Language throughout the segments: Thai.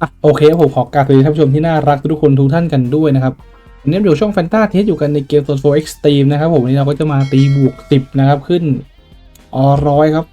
อะโอเคครับผมขอกราบสวัสดีท่านผู้ชมที่น่ารักทุกคนทุกท่านกันด้วยนะครับวันนี้เดี๋ยวช่องแฟนตาเทสอยู่กันในเกมโซนโฟเอ็กซ์ตรีมนะครับผมวันนี้เราก็จะมาตีบวกสิบนะครับขึ้นอร้อยครับ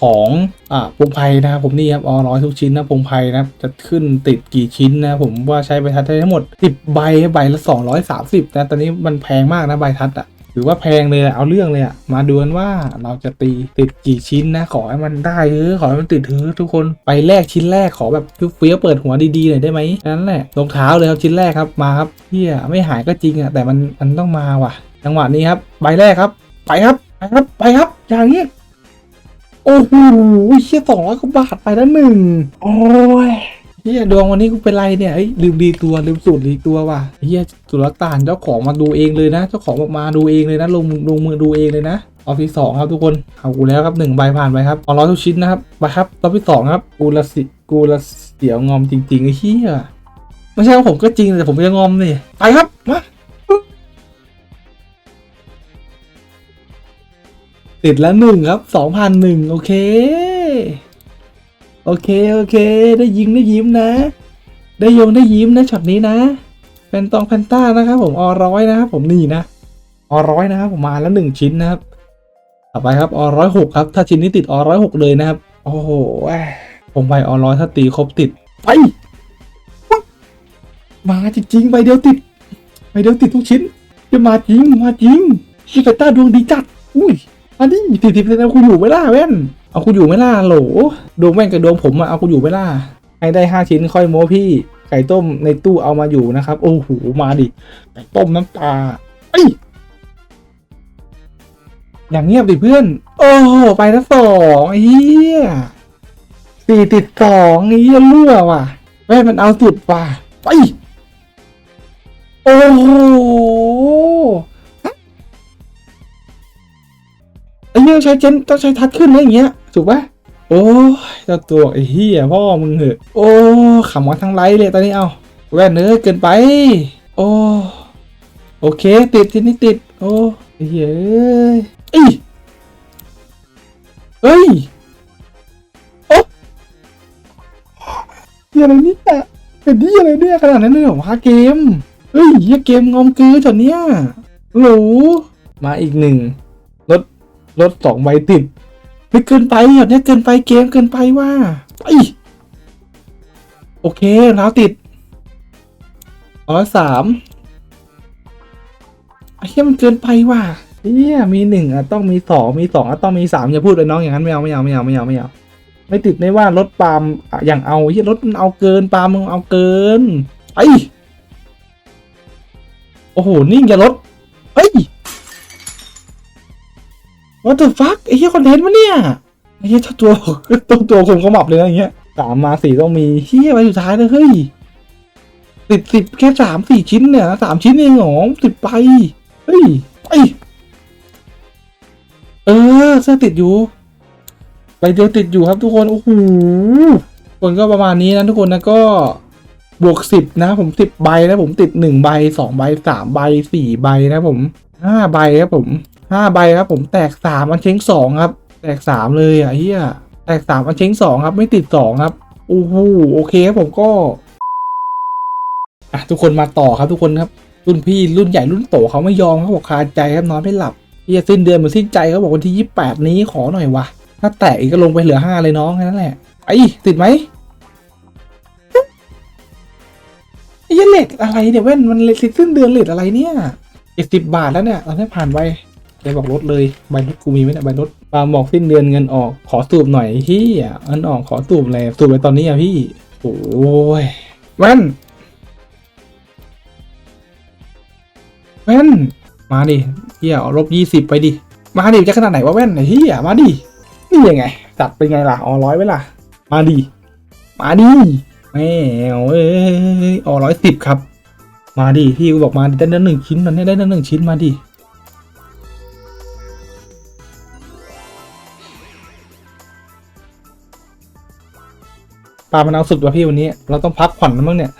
ของอ่าพงไพนะครับผมนี่ครับอร้อยทุกชิ้นนะพงไพนะครับจะขึ้นติดกี่ชิ้นนะผมว่าใช้ใบทัดได้ทั้งหมดสิบใบใบละสองร้อยสามสิบนะตอนนี้มันแพงมากนะใบทัดอะ ถือว่าแพงเลยอะเอาเรื่องเลยอะมาดูกันว่าเราจะตีติดกี่ชิ้นนะ ขอให้มันได้เถอะขอให้มันติดเถอะทุกคนไปแรกชิ้นแรกขอแบบเฟี้ยวเปิดหัวดีๆหน่อยได้ไหมนั่นแหละรองเท้าเลยครับชิ้นแรกครับมาครับเฮียไม่หายก็จริงอะแต่มันมันต้องมาว่ะ จังหวะนี้ครับใบแรกครับ ไปครับไปครับไปครับ อย่างนี้โอ้โหเชี่ยสองร้อยกว่าบาทไปแล้วหนึ่งโอ้ย เฮียดวงวันนี้กูเป็นไรเนี่ยเฮ้ยลืมดีตัวลืมสูตรดีตัวว่ะเฮียสุลต่านเจ้าของมาดูเองเลยนะ เจ้าของมาดูเองเลยนะลงลงมือดูเองเลยนะรอบที่สองครับทุกคนเอากูแล้วครับหนึ่งใบผ่านไปครับเอร้อยทุกชิ้นนะครับไปครับรอบที่สองครับกูละสิกูละเสียวงอมจริงๆไอ้เฮียไม่ใช่ผมก็จริงแต่ผมจะงอมนี่ไปครับมาติดแล้วหนึ่งครับสองพันหนึ่งโอเค โอเคโอเค ได้ยิงได้ยิ้มนะ ได้ยงได้ยิ้มนะช็อตนี้นะแฟนตองแฟนต้านะครับผมอร้อยนะครับผมนี่นะอร้อยนะครับผมมาแล้วหนึ่งชิ้นนะครับต่อไปครับอร้อยหกครับถ้าชิ้นนี้ติดอร้อยหกเลยนะครับ โอ้โหผมไปอร้อยถ้าตีครบติดไปมาจริงๆใบเดียวติดใบเดียวติดทุกชิ้น จะมาจริงมาจริงชิแฟต้าดวงดีจัด อุ้ยมาดิสี่สิบเปอร์เซ็นต์คุณอยู่ไหมล่ะเว้น เอาคุณอยู่ไม่ล่ะโหลดวงแม่งกับดวงผมอะเอาคุณอยู่ไม่ล่ะให้ได้ห้าชิ้นค่อยโม้พี่ ไก่ต้มในตู้เอามาอยู่นะครับ โอ้โหมาดิไก่ต้มน้ำปลาไออย่างเงียบดิเพื่อน โอ้โหไปแล้วสองไอ้เหี้ยสี่ติดสองไอ้เหี้ยเลื่อว่ะแม่งมันเอาสุดว่ะไปโอ้โห อ้เรื่อใช้เจนต้องใช้ทัดขึ้นนะอย่างเงี้ยถูกปะโอ้ยเจ้าตัวไอ้เหี้ยพ่อมึงเหอะโอ้ขำกันทั้งไลฟ์เลยตอนนี้เอาแว่นเนื้อเกินไป โอ้โอเค ติดทีนี้ติด โอ้ไอ้เหี้ยเอ้ยเอ้ยโอ้เหี้ยอะไรเนี่ยเป็นที่อะไรเนี่ยขนาดนั้นเลยเหรอวะเกมเฮ้ยเหี้ยเกมงอมกือจนเนี้ยโหลมาอีกหนึ่ง รถสองใบติดไม่เกินไปแบบนี้เกินไปเกมเกินไปว่าไปโอเคแล้วติดร้อยสามไอ้เหี้ยมันเกินไปว่ะเฮียมีหนึ่งอะต้องมีสองมีสองอะต้องมีสามอย่าพูดเลยน้องอย่างนั้นไม่เอาไม่เอาไม่เอาไม่เอาไม่เอาไม่ติดไม่ว่ารถปาล์มอะอย่างเอาเฮียรถมันเอาเกินปาล์มมึงเอาเกินไอโอ้โหนิ่งอย่ารถเฮ้ย What the fuck ไอ้เหี้ยคอนเทนต์วะเนี่ยไอ้เหี้ยตัวต้องตัวคงขมับเลยนะอย่างเงี้ยสามมาสี่ต้องมีเหี้ยไปสุดท้ายเลยเฮ้ยสิบสิบแค่สามสี่ชิ้นเนี่ยสามชิ้นเองหรอสิบไปเฮ้ยไปเออเสื้อติดอยู่ใบเดียวติดอยู่ครับทุกคนโอ้โหคนก็ประมาณนี้นะทุกคนนะก็บวกสิบนะผมสิบใบนะผมติดหนึ่งใบสองใบสามใบสี่ใบนะผมห้าใบครับผม ห้าใบครับผมแตกสามอันเช้งสองครับ แตกสามเลยอะเฮียแตกสามอันเช้งสองครับ ไม่ติดสองครับโอ้โหโอเคครับผมก็อะทุกคนมาต่อครับทุกคนครับ รุ่นพี่รุ่นใหญ่รุ่นโตเขาไม่ยอมเขาบอกคาใจครับนอนไม่หลับเฮียสิ้นเดือนเหมือนสิ้นใจเขาบอกวันที่ยี่แปดนี้ขอหน่อยวะถ้าแตกอีกก็ลงไปเหลือห้าเลยน้องแค่นั้นแหละไอ้ติดไหมไอ้เหี้ยเลทอะไรเนี่ยเว้นมันเลทสิ้นเดือนเลทอะไรเนี่ยเจ็ดสิบบาทแล้วเนี่ยตอนนี้ผ่านไป แกบอกลดเลยใบลดกูมีไหมเนี่ยใบลดปาล์มบอกสิ้นเดือนเงินออกขอสูบหน่อยพี่อะเงินออกขอสูบอะไรสูบไปตอนนี้อะพี่โอ้ยแว่นแว่นมาดิเฮียลบยี่สิบไปดิมาดิจะขนาดไหนวะแว่นไอ้เฮียมาดินี่ยังไงจัดเป็นไงล่ะอ๋อร้อยไว้ล่ะ มาดิมาดิแม่เอาเอ้ยอ๋อร้อยสิบครับ มาดิพี่กูบอกมาดิได้นั่นหนึ่งชิ้นตอนนี้ได้นั่นหนึ่งชิ้นมาดิามันเอาสุดว่ะพี่วันนี้ เราต้องพักผ่อนแล้วมั้งเนี่ย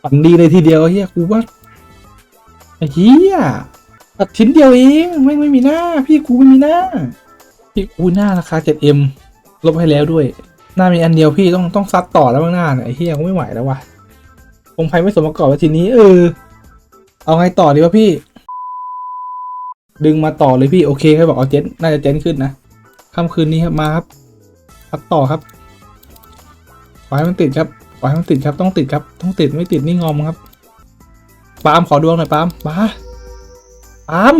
ผ่อนดีเลยทีเดียวเฮียกูว่าไอ้เฮียตัดชิ้นเดียวเองไม่ไม่มีหน้า พี่กูไม่มีหน้า พี่กูหน้าราคา 7M ลบให้แล้วด้วย หน้ามีอันเดียวพี่ต้องต้องซัดต่อแล้วบ้างหน้าเนี่ยไอ้เฮียกูไม่ไหวแล้ววะคงไพ่ไม่สมประกอบแล้วทีนี้เออ เอาไงต่อดีวะพี่ ดึงมาต่อเลยพี่โอเคใครบอกเอาเจนน่าจะเจนขึ้นนะค่ำคืนนี้ครับมาครับซัดต่อครับ ขอให้มันติดครับขอให้มันติดครับต้องติดครับ ต้องติดไม่ติดนี่งอมครับปามขอดวงหน่อยปามมาปาม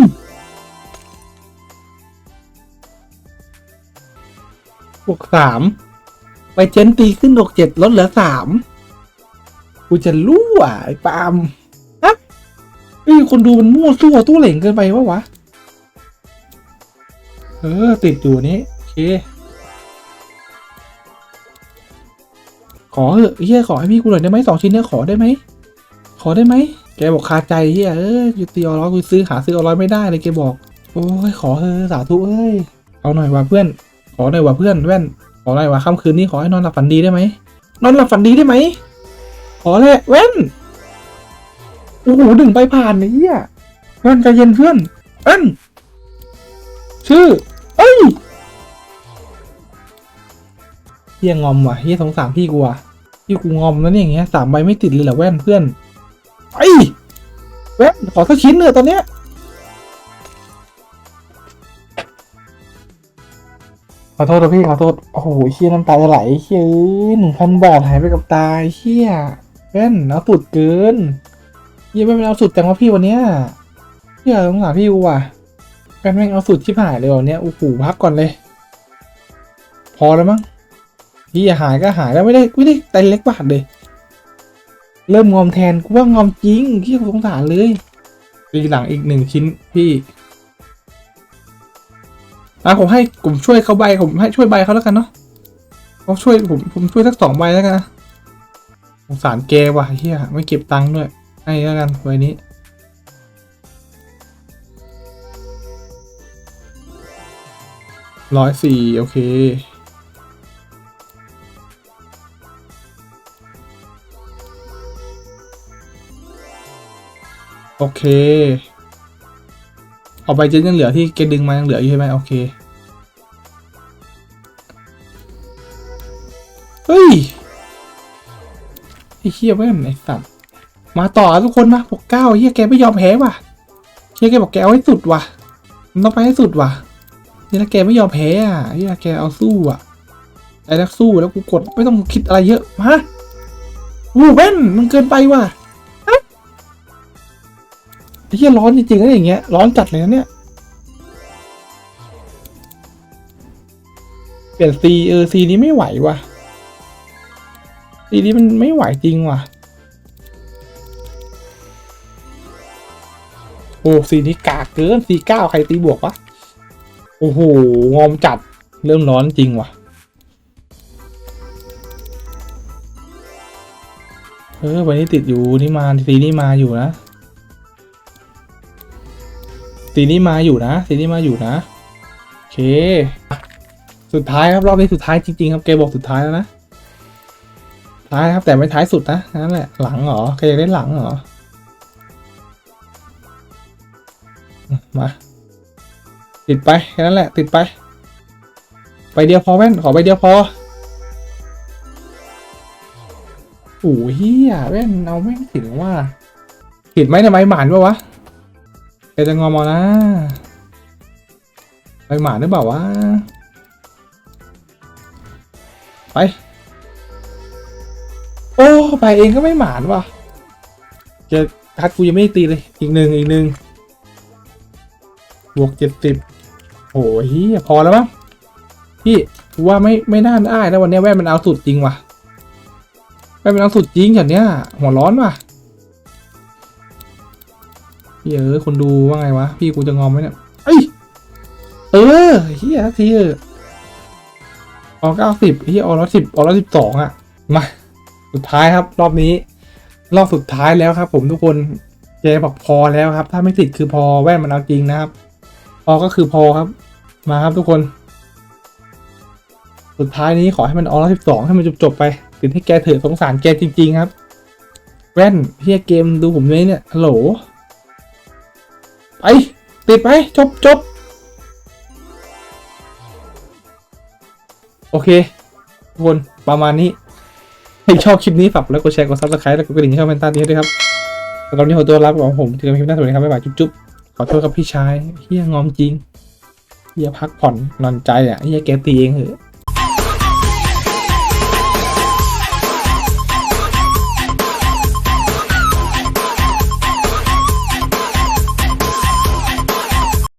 บวกสามไปเจนตีขึ้นบวกเจ็ดลดเหลือสามกูจะรู้อะไอ้ปามฮะเอ้คนดูมันมั่วซั่วตู้เหล่งเกินไปวะวะ เออ ติดอยู่นี้โอเค ขอเถอะเฮียขอให้พี่กูหน่อยได้ไหมสองชิ้นเนี้ยขอได้ไหมขอได้ไหมแกบอกคาใจเฮียเอออยู่ตีออร้อยกูซื้อหาซื้อออร้อยไม่ได้เลยแกบอก โอ้ยขอเถอะสาธุเอ้ยเอาหน่อยว่ะเพื่อน ขอหน่อยว่ะเพื่อนแว่น ขอหน่อยว่ะค่ำคืนนี้ขอให้นอนหลับฝันดีได้ไหมนอนหลับฝันดีได้ไหมขอแหละแว่นโอ้โหดึงไปผ่านไอ้เฮียแว่นใจเย็นเพื่อนแว่นชื่อเอ้ย เฮียงอมว่ะเฮียสงสารพี่กูว่ะพี่กูงอมแล้วเนี่ยอย่างเงี้ยสามใบไม่ติดเลยเหรอแว่นเพื่อนไอ้แว่นขอสักชิ้นเนอะตอนเนี้ยขอโทษนะพี่ขอโทษโอ้โหเฮียน้ำตาจะไหลเฮียหนึ่งพันบาทหายไปกับตาเฮียแว่นเอาสุดเกินเฮียไม่เป็นเอาสุดจังวะพี่วันเนี้ยเฮียสงสารพี่กูว่ะแม่งแม่งเอาสุดชิบหายเลยวันเนี้ยโอ้โหพักก่อนเลย พอแล้วมั้ง พี่หายก็หายแล้วไม่ได้ไม่ได้แต่เล็กบาทเลย เริ่มงอมแทนกูว่างอมจริงพี่สงสารเลยปีหลังอีกหนึ่งชิ้นพี่อะผมให้ผมช่วยเขาใบผมให้ช่วยใบเขาแล้วกันเนาะเขาช่วยผมผมช่วยสักสองใบแล้วกันนะสงสารแกว่ะเฮียไม่เก็บตังค์ด้วยให้แล้วกันใบนี้ร้อยสี่โอเค โอเคเอาไปเจนยังเหลือที่เกดึงมายังเหลืออยู่ใช่ไหมโอเค เฮ้ยไอ้เฮียแม่งไอ้สัตว์มาต่อทุกคนมาปกเก้าเฮียแกไม่ยอมแพ้ว่ะเฮียแกบอกแกเอาให้สุดว่ะมันต้องไปให้สุดว่ะนี่ถ้าแกไม่ยอมแพ้อะไอ้ยแกเอาสู้อะไอ้นักสู้แล้วกูกดไม่ต้องคิดอะไรเยอะมาวูเว้นมันเกินไปว่ะ เหี้ยร้อนจริงๆนะอย่างเงี้ยร้อนจัดเลยนะเนี่ย เปลี่ยนซีเออซีนี้ไม่ไหวว่ะซีนี้มันไม่ไหวจริงว่ะโอ้ซีนี้กากเกินซีเก้าใครตีบวกวะ โอ้โห งอมจัด เริ่มร้อนจริงว่ะ เออวันนี้ติดอยู่นี่มาสีนี้มาอยู่นะ สีนี้มาอยู่นะ สีนี้มาอยู่นะโอเค สุดท้ายครับรอบนี้สุดท้ายจริงๆครับเกบอกสุดท้ายแล้วนะท้ายครับแต่ไม่ท้ายสุดนะนั่นแหละหลังเหรอใครอยากได้หลังเหรอมาติดไปแค่นั้นแหละ ติดไป ไปเดียวพอแว่นขอไปเดียวพอโอ้ยเฮียแว่นเอาไม่ถึงว่าผิดไหมทำไมหมานปะวะ แกจะงอมอนะไปหมาหรือเปล่าวะไป โอ้ไปเองก็ไม่หมานว่ะจะทัดกูยังไม่ตีเลย อีกหนึ่งอีกหนึ่งบวกเจ็ดสิบโอ้ยเหี้ยพอแล้วมั้งพี่ว่าไม่ไม่น่าได้นะวันนี้แว่นมันเอาสุดจริงว่ะแว่นมันเอาสุดจริงอย่างเนี้ยหัวร้อนว่ะ เออคนดูว่าไงวะ พี่กูจะงอมไหมเนี่ยเอ้ยเออเฮียทีเออออเก้าสิบเฮียออร้อยสิบออร้อยสิบสองอะ มา สุดท้ายครับ รอบนี้ รอบสุดท้ายแล้วครับ ผมทุกคนเจบอกพอแล้วครับ ถ้าไม่ติดคือพอแว่นมันเอาจริงนะครับ พอก็คือพอครับ มาครับทุกคน สุดท้ายนี้ขอให้มันออร้อยสิบสองให้มันจบๆไปติดให้แกเถอะสงสารแกจริง ๆ ครับ แว่นเฮียเกมดูผมด้วยเนี่ยฮัลโหล ไปติดไปจบจบโอเคทุกคนประมาณนี้ใครชอบคลิปนี้ฝากแล้วกดแชร์กดซับสไครต์แล้วกดกระดิ่งให้ช่องแฟนตาดีด้วยครับสำหรับวันนี้ขอตัวลาไปก่อนผมเจอกันคลิปหน้าสวัสดีครับบ๊ายบายจุ๊บๆขอโทษครับพี่ชายเฮียงอมจริงเฮียพักผ่อนนอนใจอะเฮียแกตีเองเหอะ